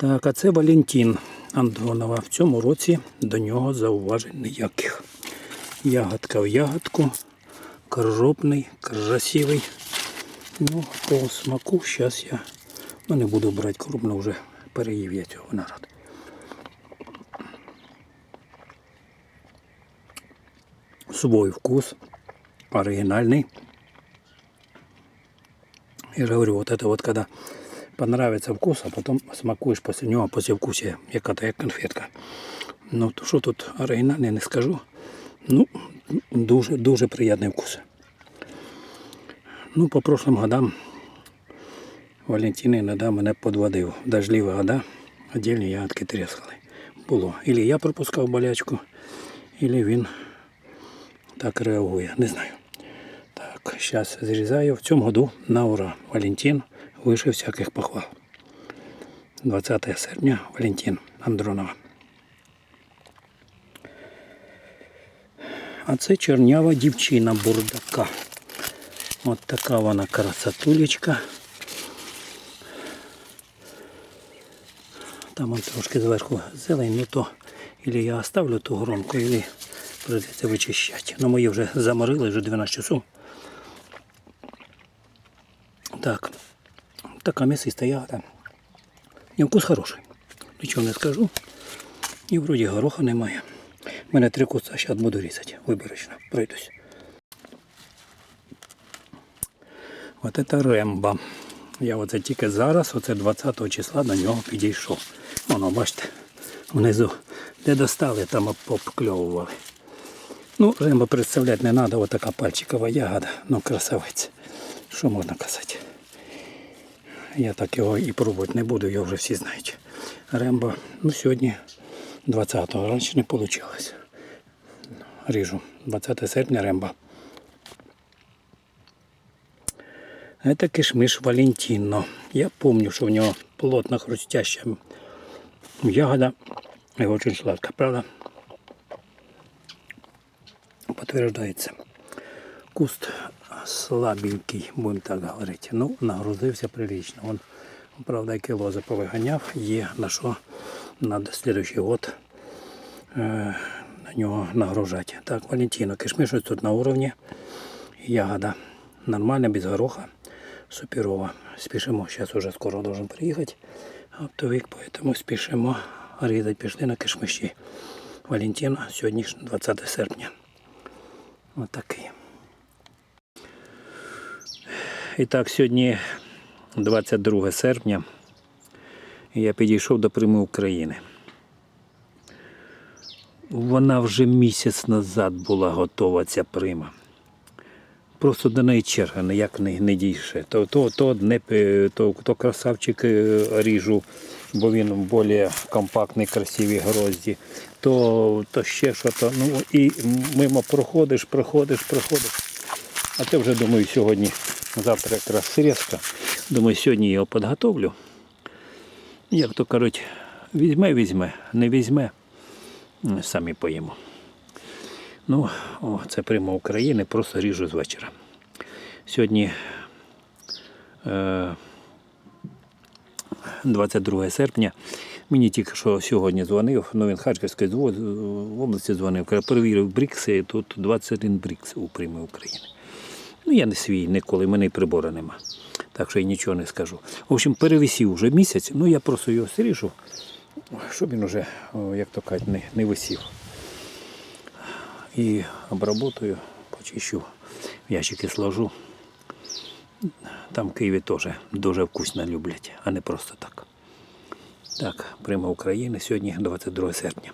Так, а це Валентин Андронова. В цьому році до нього зауважень ніяких. Ягодка в ягодку, кржопний, красивий. Ну, по смаку зараз я ну, не буду брати крупно, вже переїв я цього винограду. Свой вкус, оригинальный. Я говорю, вот это вот когда понравится вкус, а потом смакуешь после него, после вкуса, яка-то як конфетка. Ну, то що тут оригінальне, не скажу. Ну, дуже, дуже приятний вкус. Ну, по прошлым годам Валентин іноді мене подводив. Дождливі года, отдельні ягодки трескали. Було. Ілі я пропускав болячку, ілі він так реагує. Не знаю. Так, зараз зрізаю. В цьому году на ура. Валентин вище всяких похвал. 20 серпня Валентин Андронова. А це чорнява дівчина бурдака. От така вона красотулечка. Там он трошки зверху зелень, ну то ілі я оставлю ту гронку, ілі прийдеться вичищати. Ну мої вже заморили, вже 12 часов. Так, така м'ясиста ягода. І вкус хороший. Нічого не скажу. І вроді гороха немає. У мене три куста, зараз буду різати. Виборочно. Пройдусь. От це ремба. Я оце тільки зараз, оце 20 числа до нього підійшов. Воно, бачите, внизу, де достали, там обкльовували. Ну, ремба представляти не треба, отака пальчикова ягода, ну красавець. Що можна казати? Я так його і пробувати не буду, його вже всі знають. Рембо, ну сьогодні 20-го, раніше не вийшло. Ріжу. 20 серпня рембо. Это кишмиш Валентино. Я помню, что у него плотно хрустящая ягода и очень сладкая, правда? Подтверждается. Куст слабенький, будем так говорити. Ну, нагрузився прилично. Он, правда, і кіло заповиганяв, є на що на слідуючий год е, на нього нагружати. Так, Валентино, кишмиш ось тут на уровні. Ягода нормальна, без гороха, суперова. Спішимо, зараз уже скоро должен приїхати оптовик, поэтому спішимо різати, пішли на кишмиші. Валентина, сьогодні 20 серпня. Ось такий. І так, сьогодні 22 серпня. Я підійшов до Прими України. Вона вже місяць назад була готова ця прима. Просто до неї черга ніяк не, не дійше. То, то, то, пе- то, то красавчик е, ріжу, бо він більш компактний, красиві грозді, то, то ще що то. Ну і мимо проходиш, проходиш, проходиш. А ти вже думаю, сьогодні, завтра якраз срізка. Думаю, сьогодні його підготовлю. Як то кажуть, візьме, візьме, не візьме, самі поїмо. Ну, о, це прямо України, просто ріжу з вечора. Сьогодні е, 22 серпня. Мені тільки що сьогодні дзвонив, ну він Харківської області дзвонив, перевірив Брікси, і тут 21 Брікс у Примі України. Ну, я не свій ніколи, мене прибору нема. Так що я нічого не скажу. В общем, перевисів вже місяць, ну я просто його сріжу, щоб він уже, як то кажуть, не, не висів. І обработаю, почищу, в ящики сложу. Там в Києві теж дуже вкусно люблять, а не просто так. Так, Прима України, сьогодні 22 серпня.